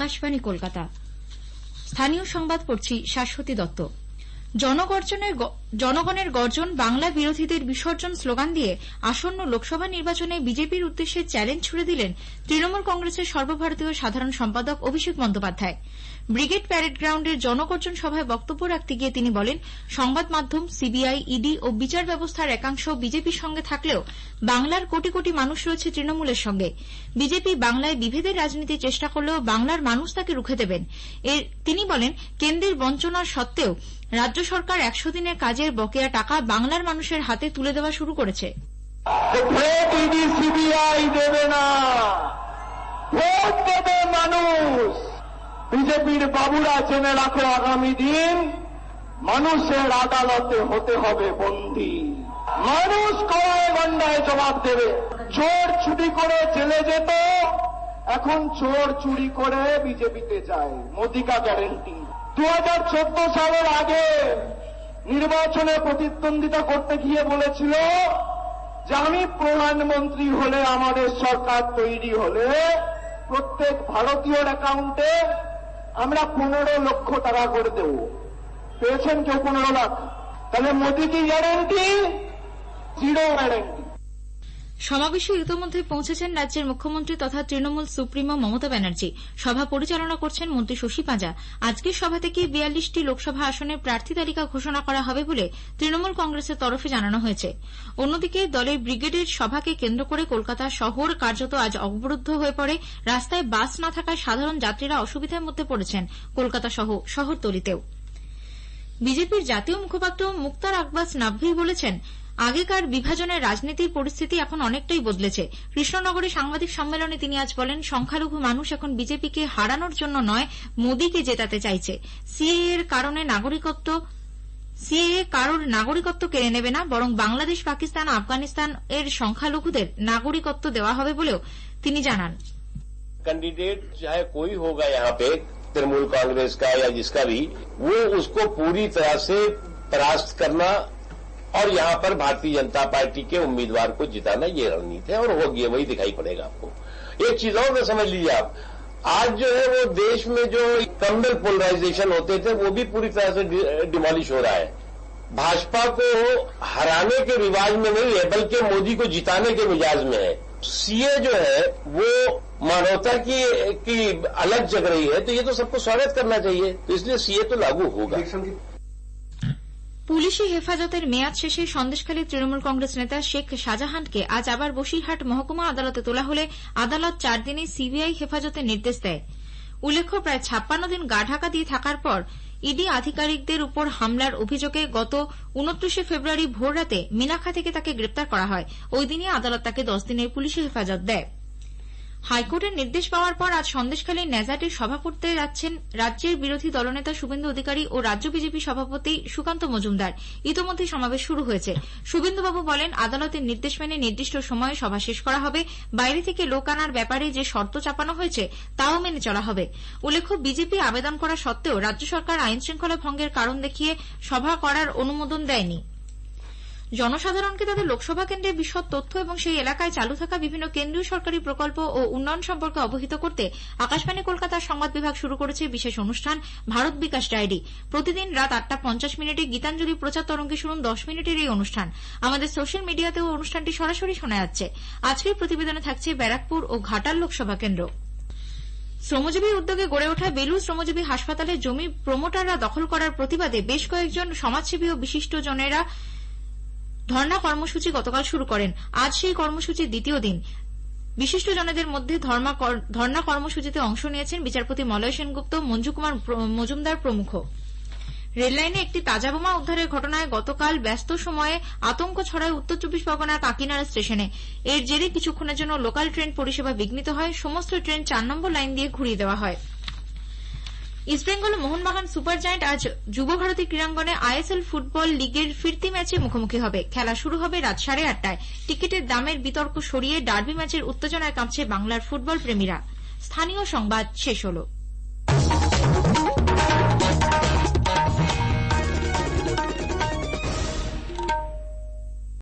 আকাশবাণী কলকাতা। স্থানীয় সংবাদ পড়ছি শাশ্বতী দত্ত। জনগণের গর্জন বাংলা বিরোধীদের বিসর্জন স্লোগান দিয়ে আসন্ন লোকসভা নির্বাচনে বিজেপির উদ্দেশ্যে চ্যালেঞ্জ ছুড়ে দিলেন তৃণমূল কংগ্রেসের সর্বভারতীয় সাধারণ সম্পাদক অভিষেক বন্দ্যোপাধ্যায়। ব্রিগেড প্যারেড গ্রাউন্ডের জনগর্জন সভায় বক্তব্য রাখতে গিয়ে তিনি বলেন, সংবাদ মাধ্যম, সিবিআই, ইডি ও বিচার ব্যবস্থার একাংশ বিজেপির সঙ্গে থাকলেও বাংলার কোটি কোটি মানুষ রয়েছে তৃণমূলের সঙ্গে। বিজেপি বাংলায় বিভেদের রাজনীতির চেষ্টা করলেও বাংলার মানুষ তাকে রুখে দেবেন। তিনি বলেন, কেন্দ্রের বঞ্চনা সত্ত্বেও রাজ্য সরকার একশো দিনের কাজের বকেয়া টাকা বাংলার মানুষের হাতে তুলে দেওয়া শুরু করেছে। দেবে মানুষ। বিজেপির বাবুরা জেনে রাখো আগামী দিন মানুষের আদালতে হতে হবে বন্দী। মানুষ কড়ায় গন্ডায় জবাব দেবে। চোর চুরি করে জেলে যেত, এখন চোর চুরি করে বিজেপিতে যায়। মোদিকা গ্যারেন্টি। দু হাজার চোদ্দ সালের আগে নির্বাচনে প্রতিদ্বন্দ্বিতা করতে গিয়ে বলেছিল যে আমি প্রধানমন্ত্রী হলে আমাদের সরকার তৈরি হলে প্রত্যেক ভারতীয়র অ্যাকাউন্টে আমরা পনেরো লক্ষ টাকা করে দেব। পেয়েছেন কেউ পনেরো লাখ? তাহলে মোদী কি গ্যারেন্টি জিরো গ্যারেন্টি সমাবেশে ইতোমধ্যে পৌঁছেছেন রাজ্যের মুখ্যমন্ত্রী তথা তৃণমূল সুপ্রিমো মমতা ব্যানার্জি। সভা পরিচালনা করছেন মন্ত্রী শশী পাঁজা। আজকের সভা থেকে বিয়াল্লিশটি লোকসভা আসনের প্রার্থী তালিকা ঘোষণা করা হবে বলে তৃণমূল কংগ্রেসের তরফে জানানো হয়েছে। অন্যদিকে দলের ব্রিগেডের সভাকে কেন্দ্র করে কলকাতা শহর কার্যত আজ অবরুদ্ধ হয়ে পড়ে। রাস্তায় বাস না থাকায় সাধারণ যাত্রীরা অসুবিধার মধ্যে পড়েছেন কলকাতা সহ শহরতলিতেও। বিজেপির জাতীয় মুখপাত্র মুক্তার আকবাস নাকভি বলেছেন আগেকার বিভাজনের রাজনীতির পরিস্থিতি এখন অনেকটাই বদলেছে কৃষ্ণনগরে সাংবাদিক সম্মেলনে তিনি আজ বলেন সংখ্যালঘু মানুষ এখন বিজেপিকে হারানোর জন্য নয় মোদীকে জেতাতে চাইছে সিএএ এর কারণে নাগরিকত্ব সিএএ কারোর নাগরিকত্ব কেড়ে নেবে না বরং বাংলাদেশ পাকিস্তান আফগানিস্তান এর সংখ্যালঘুদের নাগরিকত্ব দেওয়া হবে বলেও তিনি জানান कैंडिडेट चाहे कोई होगा यहाँ पे तृणमूल कांग्रेस का या जिसका भी वो उसको पूरी तरह से परास्त करना और यहाँ पर भारतीय जनता पार्टी के उम्मीदवार को जिताना ये रणनीति है, और होगी वही दिखाई पड़ेगा आपको। एक चीज़ और समझ लीजिए आप। आज जो है वो देश में जो कम्बल पोलराइजेशन होते थे, वो भी पूरी तरह से डिमोलिश हो रहा है। भाजपा को हराने के रिवाज में नहीं है, बल्कि मोदी को जिताने के मिजाज में है। सीए जो है, वो मानवता की की अलग जग रही है तो ये तो सबको स्वागत करना चाहिए। तो इसलिए सीए तो लागू होगा। পুলিশি হেফাজতের মেয়াদ শেষে সন্দেশখালী তৃণমূল কংগ্রেস নেতা শেখ শাহজাহানকে আজ আবার বসিরহাট মহকুমা আদালতে তোলা হলে আদালত চার দিনে সিবিআই হেফাজতের নির্দেশ দেয়। উল্লেখ্য, প্রায় ছাপ্পান্ন দিন গা ঢাকা দিয়ে থাকার পর ইডি আধিকারিকদের উপর হামলার অভিযোগে গত উনত্রিশে ফেব্রুয়ারি ভোররাতে মিনাখা থেকে তাকে গ্রেপ্তার করা হয়। ওই দিনই আদালত তাকে দশ দিনের পুলিশি হেফাজত দেয়। হাইকোর্টের নির্দেশ পাওয়ার পর আজ সন্দেশখালীর ন্যাজাটে সভা করতে যাচ্ছেন রাজ্যের বিরোধী দলনেতা শুভেন্দু অধিকারী ও রাজ্য বিজেপি সভাপতি সুকান্ত মজুমদার। ইতোমধ্যে সমাবেশ শুরু হয়েছে। শুভেন্দুবাবু বলেন, আদালতের নির্দেশ মেনে নির্দিষ্ট সময়ে সভা শেষ করা হবে। বাইরে থেকে লোক আনার ব্যাপারে যে শর্ত চাপানো হয়েছে, তাও মেনে চলা হবে। উল্লেখ্য, বিজেপি আবেদন করা সত্ত্বেও রাজ্য সরকার আইন শৃঙ্খলা ভঙ্গের কারণ দেখিয়ে সভা করার অনুমোদন দেয়নি। জনসাধারণকে তাদের লোকসভা কেন্দ্রের বিশদ তথ্য এবং সেই এলাকায় চালু থাকা বিভিন্ন কেন্দ্রীয় সরকারি প্রকল্প ও উন্নয়ন সম্পর্কে অবহিত করতে আকাশবাণী কলকাতার সংবাদ বিভাগ শুরু করেছে বিশেষ অনুষ্ঠান ভারত বিকাশ ডায়েরি। প্রতিদিন রাত আটটা পঞ্চাশ মিনিটে গীতাঞ্জলি প্রচার তরঙ্গে শুনুন দশ মিনিটের এই অনুষ্ঠান। আমাদের সোশ্যাল মিডিয়াতেও অনুষ্ঠানটি সরাসরি শোনা যাচ্ছে। আজকের প্রতিবেদনে থাকছে ব্যারাকপুর ও ঘাটাল লোকসভা কেন্দ্র। শ্রমজীবী উদ্যোগে গড়ে ওঠা বেলু শ্রমজীবী হাসপাতালে জমি প্রমোটাররা দখল করার প্রতিবাদে বেশ কয়েকজন সমাজসেবী ও বিশিষ্টজনেরা ধর্ণা কর্মসূচি গতকাল শুরু করেন। আজ সেই কর্মসূচির দ্বিতীয় দিন। বিশিষ্টজনেদের মধ্যে ধর্ণা কর্মসূচিতে অংশ নিয়েছেন বিচারপতি মলয় সেনগুপ্ত, মঞ্জু কুমার মজুমদার প্রমুখ। রেললাইনে একটি তাজা বোমা উদ্ধারের ঘটনায় গতকাল ব্যস্ত সময়ে আতঙ্ক ছড়ায় উত্তর চব্বিশ পরগনার কাকিনাড়া স্টেশনে। এর জেরে কিছুক্ষণের জন্য লোকাল ট্রেন পরিষেবা বিঘ্নিত হয়। সমস্ত ট্রেন চার নম্বর লাইন দিয়ে ঘুরিয়ে দেওয়া হয়। ইস্টবেঙ্গল মোহনবাগান সুপার জায়েন্ট আজ যুব ভারতী ক্রীড়াঙ্গনে আইএসএল ফুটবল লিগের ফিরতি ম্যাচে মুখোমুখি হবে। খেলা শুরু হবে রাত সাড়ে আটটায়। টিকিটের দামের বিতর্ক সরিয়ে ডার্বি ম্যাচের উত্তেজনায় কাঁপছে বাংলার ফুটবল প্রেমীরা। স্থানীয় সংবাদ শেষ হলো।